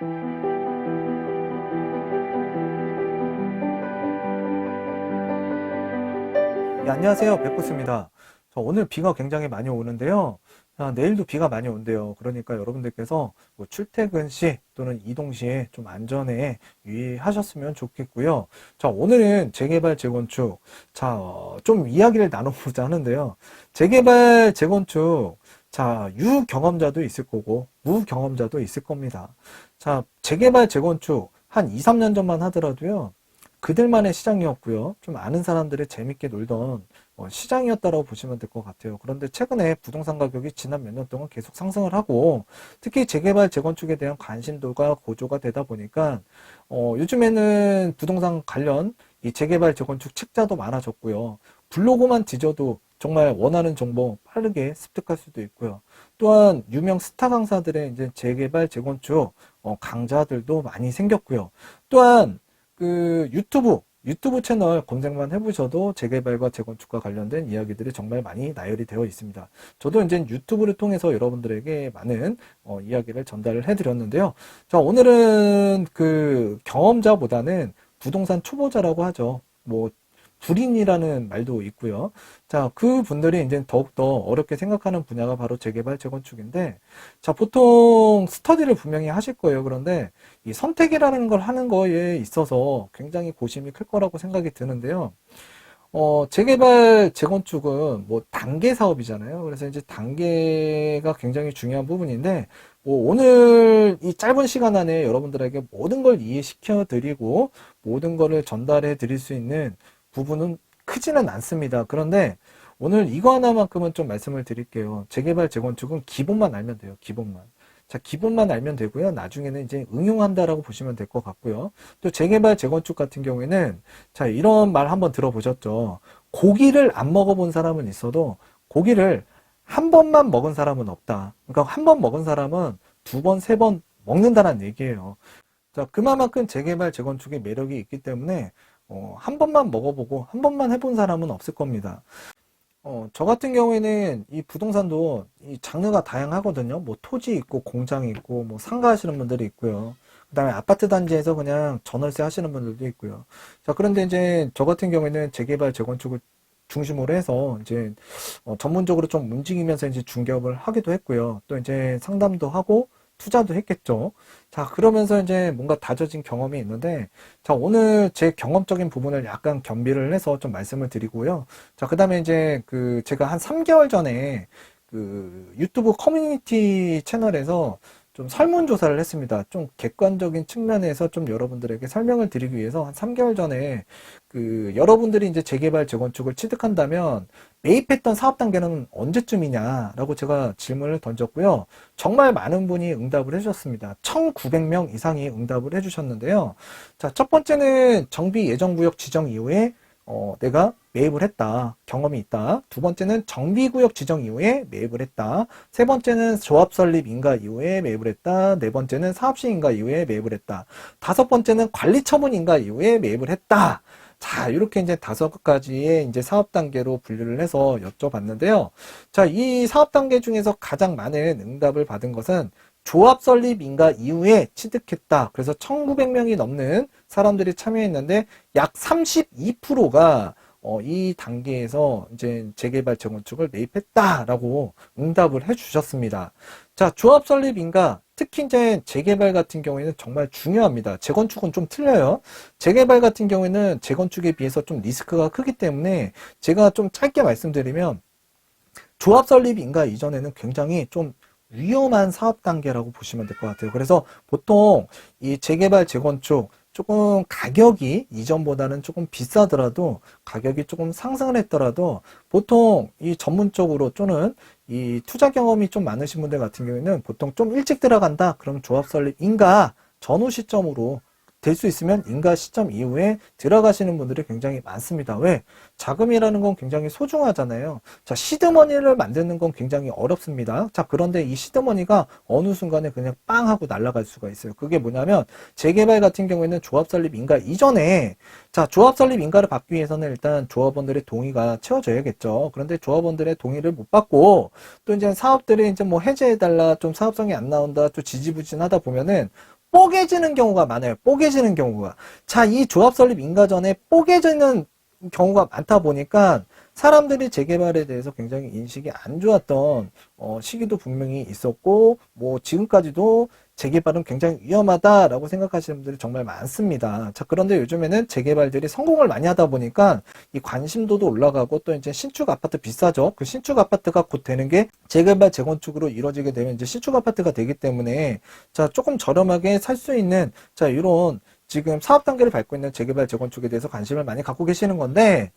네, 안녕하세요. 백구스입니다. 저 오늘 비가 굉장히 많이 오는데요. 아, 내일도 비가 많이 온대요. 그러니까 여러분들께서 뭐 출퇴근 시 또는 이동 시에 좀 안전에 유의하셨으면 좋겠고요. 자, 오늘은 재개발, 재건축. 자, 어, 좀 이야기를 나눠보자 하는데요. 재개발, 재건축. 자, 유경험자도 있을 거고, 무경험자도 있을 겁니다. 자, 재개발, 재건축. 한 2, 3년 전만 하더라도요. 그들만의 시장이었고요. 좀 아는 사람들이 재밌게 놀던 어, 시장이었다고 보시면 될 것 같아요. 그런데 최근에 부동산 가격이 지난 몇 년 동안 계속 상승을 하고 특히 재개발, 재건축에 대한 관심도가 고조가 되다 보니까 어, 요즘에는 부동산 관련 이 재개발, 재건축 책자도 많아졌고요. 블로그만 뒤져도 정말 원하는 정보 빠르게 습득할 수도 있고요. 또한 유명 스타 강사들의 이제 재개발, 재건축 어, 강좌들도 많이 생겼고요. 또한 그 유튜브 유튜브 채널 검색만 해보셔도 재개발과 재건축과 관련된 이야기들이 정말 많이 나열이 되어 있습니다. 저도 이제 유튜브를 통해서 여러분들에게 많은 어, 이야기를 전달을 해드렸는데요. 자, 오늘은 그 경험자보다는 부동산 초보자라고 하죠. 뭐 불인이라는 말도 있고요. 자, 그 분들이 이제 더욱더 어렵게 생각하는 분야가 바로 재개발, 재건축인데, 자, 보통 스터디를 분명히 하실 거예요. 그런데 이 선택이라는 걸 하는 거에 있어서 굉장히 고심이 클 거라고 생각이 드는데요. 어, 재개발, 재건축은 뭐 단계 사업이잖아요. 그래서 이제 단계가 굉장히 중요한 부분인데, 뭐 오늘 이 짧은 시간 안에 여러분들에게 모든 걸 이해시켜 드리고, 모든 거를 전달해 드릴 수 있는 부분은 크지는 않습니다. 그런데 오늘 이거 하나만큼은 좀 말씀을 드릴게요. 재개발, 재건축은 기본만 알면 돼요. 기본만. 자, 기본만 알면 되고요. 나중에는 이제 응용한다라고 보시면 될 것 같고요. 또 재개발, 재건축 같은 경우에는 자, 이런 말 한번 들어보셨죠. 고기를 안 먹어본 사람은 있어도 고기를 한 번만 먹은 사람은 없다. 그러니까 한 번 먹은 사람은 두 번, 세 번 먹는다는 얘기예요. 자, 그만큼 재개발, 재건축의 매력이 있기 때문에 어, 한 번만 먹어보고 한 번만 해본 사람은 없을 겁니다. 어, 저 같은 경우에는 이 부동산도 이 장르가 다양하거든요. 뭐 토지 있고 공장이 있고 뭐 상가 하시는 분들이 있고요. 그다음에 아파트 단지에서 그냥 전월세 하시는 분들도 있고요. 자, 그런데 이제 저 같은 경우에는 재개발, 재건축을 중심으로 해서 이제 어, 전문적으로 좀 움직이면서 이제 중개업을 하기도 했고요. 또 이제 상담도 하고 투자도 했겠죠. 자, 그러면서 이제 뭔가 다져진 경험이 있는데, 자, 오늘 제 경험적인 부분을 약간 겸비를 해서 좀 말씀을 드리고요. 자, 그 다음에 이제 그 제가 한 3개월 전에 그 유튜브 커뮤니티 채널에서 좀 설문조사를 했습니다. 좀 객관적인 측면에서 좀 여러분들에게 설명을 드리기 위해서 한 3개월 전에 그 여러분들이 이제 재개발, 재건축을 취득한다면 매입했던 사업 단계는 언제쯤이냐라고 제가 질문을 던졌고요. 정말 많은 분이 응답을 해주셨습니다. 1,900명 이상이 응답을 해주셨는데요. 자, 첫 번째는 정비 예정구역 지정 이후에 어, 내가 매입을 했다. 경험이 있다. 두 번째는 정비구역 지정 이후에 매입을 했다. 세 번째는 조합 설립 인가 이후에 매입을 했다. 네 번째는 사업시 인가 이후에 매입을 했다. 다섯 번째는 관리 처분 인가 이후에 매입을 했다. 자, 이렇게 이제 다섯 가지의 이제 사업 단계로 분류를 해서 여쭤봤는데요. 자, 이 사업 단계 중에서 가장 많은 응답을 받은 것은 조합 설립 인가 이후에 취득했다. 그래서 1900명이 넘는 사람들이 참여했는데 약 32%가 어, 이 단계에서 이제 재개발 재건축을 매입했다라고 응답을 해주셨습니다. 자, 조합 설립 인가 특히 이제 재개발 같은 경우에는 정말 중요합니다. 재건축은 좀 틀려요. 재개발 같은 경우에는 재건축에 비해서 좀 리스크가 크기 때문에 제가 좀 짧게 말씀드리면 조합 설립 인가 이전에는 굉장히 좀 위험한 사업 단계라고 보시면 될 것 같아요. 그래서 보통 이 재개발, 재건축 조금 가격이 이전보다는 조금 비싸더라도 가격이 조금 상승을 했더라도 보통 이 전문적으로 또는 이 투자 경험이 좀 많으신 분들 같은 경우에는 보통 좀 일찍 들어간다. 그럼 조합 설립 인가 전후 시점으로 될 수 있으면 인가 시점 이후에 들어가시는 분들이 굉장히 많습니다. 왜? 자금이라는 건 굉장히 소중하잖아요. 자, 시드머니를 만드는 건 굉장히 어렵습니다. 자, 그런데 이 시드머니가 어느 순간에 그냥 빵 하고 날아갈 수가 있어요. 그게 뭐냐면 재개발 같은 경우에는 조합 설립 인가 이전에 자, 조합 설립 인가를 받기 위해서는 일단 조합원들의 동의가 채워져야겠죠. 그런데 조합원들의 동의를 못 받고 또 이제 사업들이 이제 뭐 해제해 달라 좀 사업성이 안 나온다 또 지지부진하다 보면은 뽀개지는 경우가 많아요. 뽀개지는 경우가. 자, 이 조합 설립 인가 전에 뽀개지는 경우가 많다 보니까 사람들이 재개발에 대해서 굉장히 인식이 안 좋았던 어, 시기도 분명히 있었고 뭐 지금까지도 재개발은 굉장히 위험하다라고 생각하시는 분들이 정말 많습니다. 자, 그런데 요즘에는 재개발들이 성공을 많이 하다 보니까 이 관심도도 올라가고 또 이제 신축 아파트 비싸죠. 그 신축 아파트가 곧 되는 게 재개발 재건축으로 이루어지게 되면 이제 신축 아파트가 되기 때문에 자, 조금 저렴하게 살 수 있는 자, 이런 지금 사업 단계를 밟고 있는 재개발 재건축에 대해서 관심을 많이 갖고 계시는 건데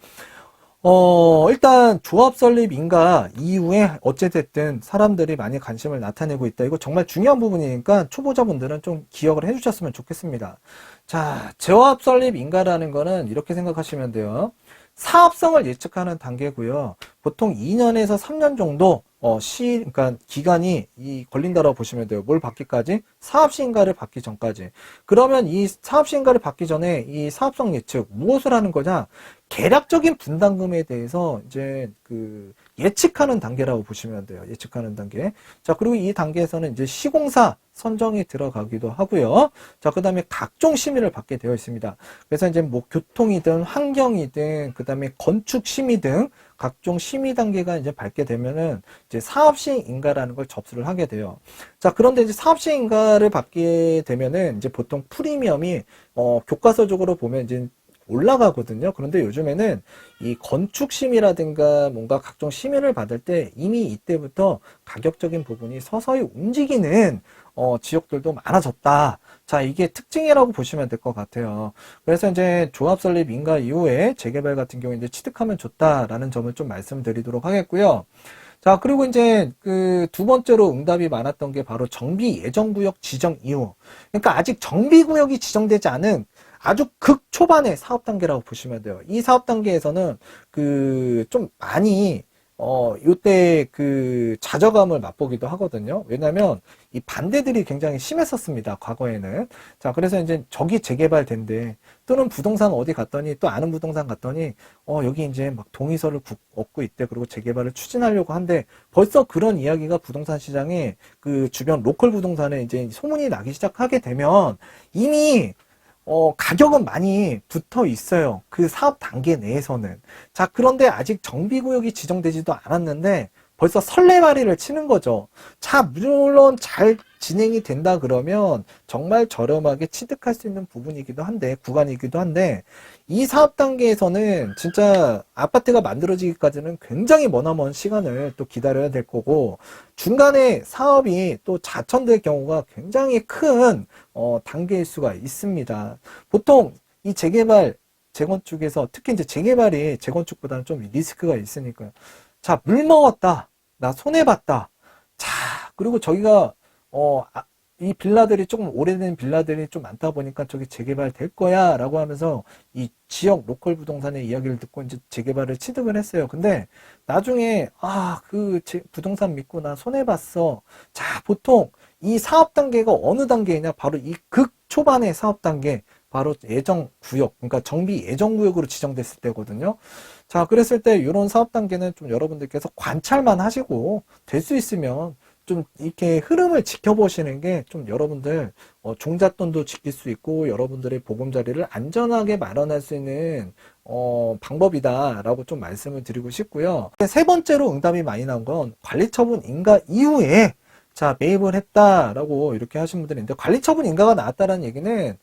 어, 일단 조합 설립 인가 이후에 어찌됐든 사람들이 많이 관심을 나타내고 있다. 이거 정말 중요한 부분이니까 초보자분들은 좀 기억을 해주셨으면 좋겠습니다. 자, 조합 설립 인가라는 거는 이렇게 생각하시면 돼요. 사업성을 예측하는 단계고요. 보통 2년에서 3년 정도 어, 시, 그러니까 기간이 이 걸린다라고 보시면 돼요. 뭘 받기까지? 사업시인가를 받기 전까지. 그러면 이 사업시인가를 받기 전에 이 사업성 예측 무엇을 하는 거냐? 계략적인 분담금에 대해서 이제 그 예측하는 단계라고 보시면 돼요. 예측하는 단계. 자, 그리고 이 단계에서는 이제 시공사 선정이 들어가기도 하고요. 자, 그 다음에 각종 심의를 받게 되어 있습니다. 그래서 이제 뭐 교통이든 환경이든 그 다음에 건축 심의 등 각종 심의 단계가 이제 밟게 되면은 이제 사업 시행 인가라는 걸 접수를 하게 돼요. 자, 그런데 이제 사업 시행 인가를 받게 되면은 이제 보통 프리미엄이 어, 교과서적으로 보면 이제 올라가거든요. 그런데 요즘에는 이 건축 심의라든가 뭔가 각종 심의를 받을 때 이미 이때부터 가격적인 부분이 서서히 움직이는 어, 지역들도 많아졌다. 자, 이게 특징이라고 보시면 될 것 같아요. 그래서 이제 조합 설립 인가 이후에 재개발 같은 경우에 이제 취득하면 좋다라는 점을 좀 말씀드리도록 하겠고요. 자, 그리고 이제 그 두 번째로 응답이 많았던 게 바로 정비 예정 구역 지정 이후. 그러니까 아직 정비 구역이 지정되지 않은 아주 극 초반의 사업 단계라고 보시면 돼요. 이 사업 단계에서는 그 좀 많이 어 요때 그 좌절감을 맛보기도 하거든요. 왜냐면 이 반대들이 굉장히 심했었습니다. 과거에는. 자, 그래서 이제 저기 재개발된대 또는 부동산 어디 갔더니 또 아는 부동산 갔더니 어 여기 이제 막 동의서를 구- 얻고 있대. 그리고 재개발을 추진하려고 한데 벌써 그런 이야기가 부동산 시장에 그 주변 로컬 부동산에 이제 소문이 나기 시작하게 되면 이미 어, 가격은 많이 붙어 있어요. 그 사업 단계 내에서는. 자, 그런데 아직 정비구역이 지정되지도 않았는데 벌써 설레발이를 치는 거죠. 자, 물론 잘 진행이 된다 그러면 정말 저렴하게 취득할 수 있는 부분이기도 한데, 구간이기도 한데, 이 사업 단계에서는 진짜 아파트가 만들어지기까지는 굉장히 머나먼 시간을 또 기다려야 될 거고, 중간에 사업이 또 자천될 경우가 굉장히 큰 어, 단계일 수가 있습니다. 보통 이 재개발, 재건축에서 특히 이제 재개발이 재건축보다는 좀 리스크가 있으니까요. 자, 물 먹었다. 나 손해 봤다. 자, 그리고 저기가 어, 아, 이 빌라들이 조금 오래된 빌라들이 좀 많다 보니까 저기 재개발 될 거야 라고 하면서 이 지역 로컬 부동산의 이야기를 듣고 이제 재개발을 취득을 했어요. 근데 나중에 아, 그 제- 부동산 믿고 나 손해봤어. 자, 보통 이 사업 단계가 어느 단계냐? 바로 이 극 초반의 사업 단계, 바로 예정 구역, 그러니까 정비 예정 구역으로 지정됐을 때거든요. 자, 그랬을 때 이런 사업 단계는 좀 여러분들께서 관찰만 하시고 될 수 있으면 좀 이렇게 흐름을 지켜보시는 게 좀 여러분들 어, 종잣돈도 지킬 수 있고 여러분들의 보금자리를 안전하게 마련할 수 있는 어, 방법이다라고 좀 말씀을 드리고 싶고요. 세 번째로 응답이 많이 나온 건 관리처분 인가 이후에 자, 매입을 했다라고 이렇게 하신 분들이 있는데 관리처분 인가가 나왔다는 얘기는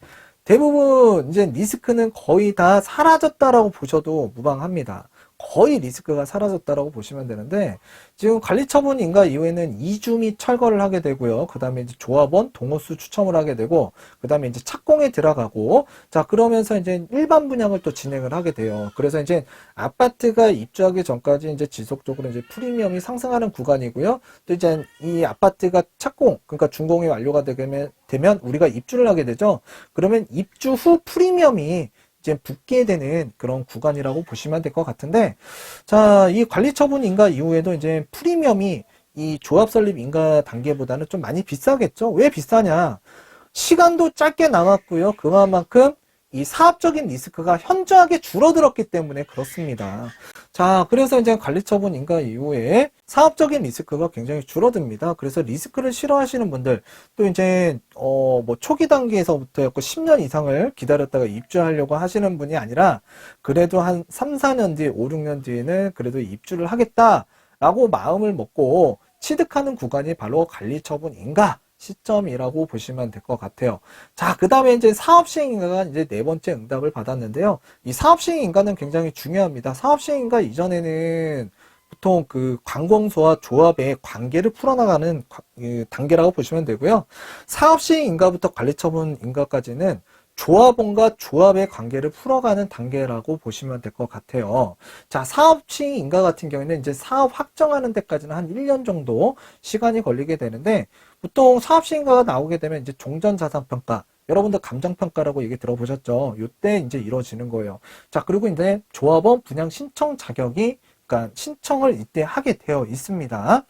대부분 이제 리스크는 거의 다 사라졌다라고 보셔도 무방합니다. 거의 리스크가 사라졌다라고 보시면 되는데 지금 관리처분 인가 이후에는 및 철거를 하게 되고요. 그 다음에 이제 조합원 동호수 추첨을 하게 되고 그 다음에 이제 착공에 들어가고 자 그러면서 이제 일반 분양을 또 진행을 하게 돼요. 그래서 이제 아파트가 입주하기 전까지 이제 지속적으로 이제 프리미엄이 상승하는 구간이고요. 또 이제 이 아파트가 착공 그러니까 준공이 완료가 되면 되면 우리가 입주를 하게 되죠. 그러면 입주 후 프리미엄이 이제 붙게 되는 그런 구간이라고 보시면 될 것 같은데, 자, 이 관리 처분 인가 이후에도 이제 프리미엄이 이 조합 설립 인가 단계보다는 좀 많이 비싸겠죠? 왜 비싸냐? 시간도 짧게 남았고요. 그만큼 이 사업적인 리스크가 현저하게 줄어들었기 때문에 그렇습니다. 자, 그래서 이제 관리 처분 인가 이후에 사업적인 리스크가 굉장히 줄어듭니다. 그래서 리스크를 싫어하시는 분들, 또 이제, 어, 뭐, 초기 단계에서부터였고 10년 이상을 기다렸다가 입주하려고 하시는 분이 아니라, 그래도 한 3, 4년 뒤, 5, 6년 뒤에는 그래도 입주를 하겠다라고 마음을 먹고 취득하는 구간이 바로 관리처분인가? 시점이라고 보시면 될 것 같아요. 자, 그 다음에 이제 사업시행인가가 이제 네 번째 응답을 받았는데요. 이 사업시행인가는 굉장히 중요합니다. 사업시행인가 이전에는 보통 그 관공서와 조합의 관계를 풀어나가는 과- 그 단계라고 보시면 되고요. 사업시행인가부터 관리처분인가까지는 조합원과 조합의 관계를 풀어가는 단계라고 보시면 될 것 같아요. 자, 사업시행인가 같은 경우에는 이제 사업 확정하는 데까지는 한 1년 정도 시간이 걸리게 되는데 보통 사업시행가가 나오게 되면 이제 종전자산평가 여러분들 감정평가라고 얘기 들어보셨죠? 이때 이제 이루어지는 거예요. 자, 그리고 이제 조합원 분양 신청 자격이 그러니까 신청을 이때 하게 되어 있습니다.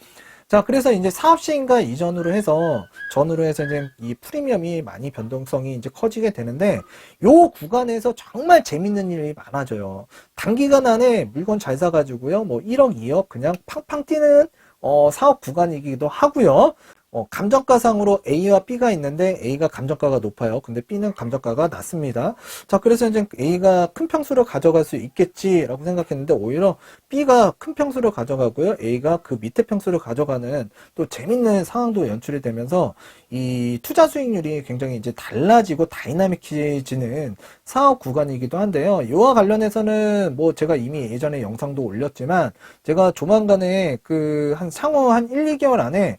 자, 그래서 이제 사업시행가 이전으로 해서 전으로 해서 이제 이 프리미엄이 많이 변동성이 이제 커지게 되는데 요 구간에서 정말 재밌는 일이 많아져요. 단기간 안에 물건 잘 사가지고요. 뭐 1억, 2억 그냥 팡팡 뛰는 어, 사업 구간이기도 하고요. 어, 감정가상으로 A와 B가 있는데 A가 감정가가 높아요. 근데 B는 감정가가 낮습니다. 자, 그래서 이제 A가 큰 평수를 가져갈 수 있겠지라고 생각했는데 오히려 B가 큰 평수를 가져가고요. A가 그 밑에 평수를 가져가는 또 재밌는 상황도 연출이 되면서 이 투자 수익률이 굉장히 이제 달라지고 다이나믹해지는 사업 구간이기도 한데요. 이와 관련해서는 뭐 제가 이미 예전에 영상도 올렸지만 제가 조만간에 그 한 상호 한 1, 2개월 안에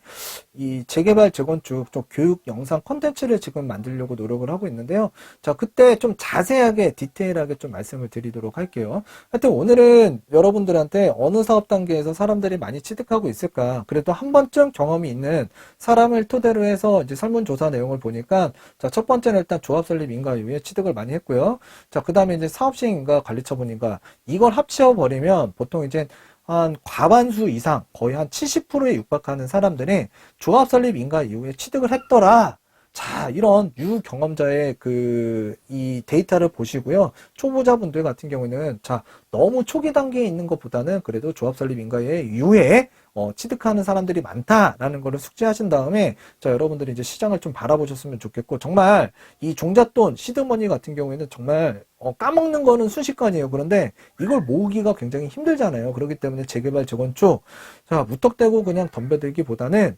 이 재개발 재건축 좀 교육 영상 콘텐츠를 지금 만들려고 노력을 하고 있는데요. 자, 그때 좀 자세하게 디테일하게 좀 말씀을 드리도록 할게요. 하여튼 오늘은 여러분들한테 어느 사업 단계에서 사람들이 많이 취득하고 있을까? 그래도 한 번쯤 경험이 있는 사람을 토대로 해서 이제 설문조사 내용을 보니까 자, 첫 번째는 일단 조합 설립 인가 이후에 취득을 많이 했고요. 자, 그 다음에 이제 사업 시행인가 관리 처분 인가 이걸 합쳐 버리면 보통 이제 한 과반수 이상 거의 한 70%에 육박하는 사람들이 조합 설립 인가 이후에 취득을 했더라. 자, 이런 유경험자의 그, 이 데이터를 보시고요. 초보자분들 같은 경우에는, 자, 너무 초기 단계에 있는 것보다는 그래도 조합 설립 인가의 이후에, 어, 취득하는 사람들이 많다라는 거를 숙지하신 다음에, 자, 여러분들이 이제 시장을 좀 바라보셨으면 좋겠고, 정말 이 종잣돈, 시드머니 같은 경우에는 정말, 어, 까먹는 거는 순식간이에요. 그런데 이걸 모으기가 굉장히 힘들잖아요. 그렇기 때문에 재개발, 재건축, 자, 무턱대고 그냥 덤벼들기보다는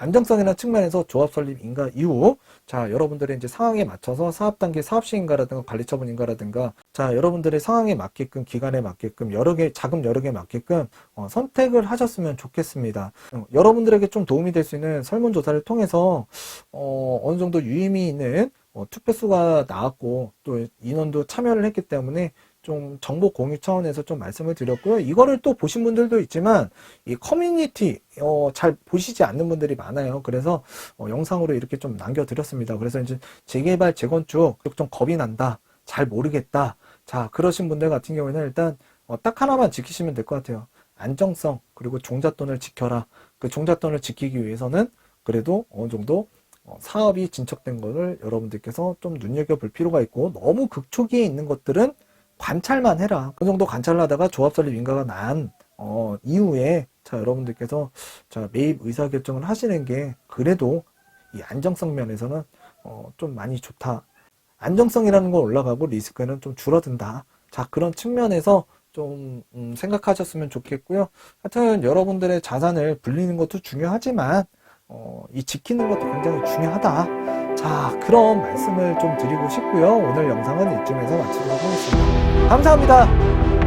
안정성이나 측면에서 조합 설립 인가 이후 자 여러분들의 이제 상황에 맞춰서 사업 단계 사업 시행가라든가 관리 처분 인가라든가 자 여러분들의 상황에 맞게끔 기간에 맞게끔 여러 개 자금 여러 개 맞게끔 어, 선택을 하셨으면 좋겠습니다. 어, 여러분들에게 좀 도움이 될 수 있는 설문 조사를 통해서 어, 어느 정도 유의미 있는 어, 투표수가 나왔고 또 인원도 참여를 했기 때문에 좀 정보 공유 차원에서 좀 말씀을 드렸고요. 이거를 또 보신 분들도 있지만 이 커뮤니티 어, 잘 보시지 않는 분들이 많아요. 그래서 어, 영상으로 이렇게 좀 남겨드렸습니다. 그래서 이제 재개발, 재건축 좀 겁이 난다, 잘 모르겠다. 자 그러신 분들 같은 경우에는 일단 어, 딱 하나만 지키시면 될 것 같아요. 안정성 그리고 종잣돈을 지켜라. 그 종잣돈을 지키기 위해서는 그래도 어느 정도 어, 사업이 진척된 거를 여러분들께서 좀 눈여겨볼 필요가 있고 너무 극초기에 있는 것들은 관찰만 해라. 그 정도 관찰을 하다가 조합 설립 인가가 난 어, 이후에 자 여러분들께서 자 매입 의사 결정을 하시는 게 그래도 이 안정성 면에서는 어, 좀 많이 좋다. 안정성이라는 건 올라가고 리스크는 좀 줄어든다. 자 그런 측면에서 좀 음, 생각하셨으면 좋겠고요. 하여튼 여러분들의 자산을 불리는 것도 중요하지만 어, 이 지키는 것도 굉장히 중요하다. 자, 그런 말씀을 좀 드리고 싶고요. 오늘 영상은 이쯤에서 마치도록 하겠습니다. 감사합니다.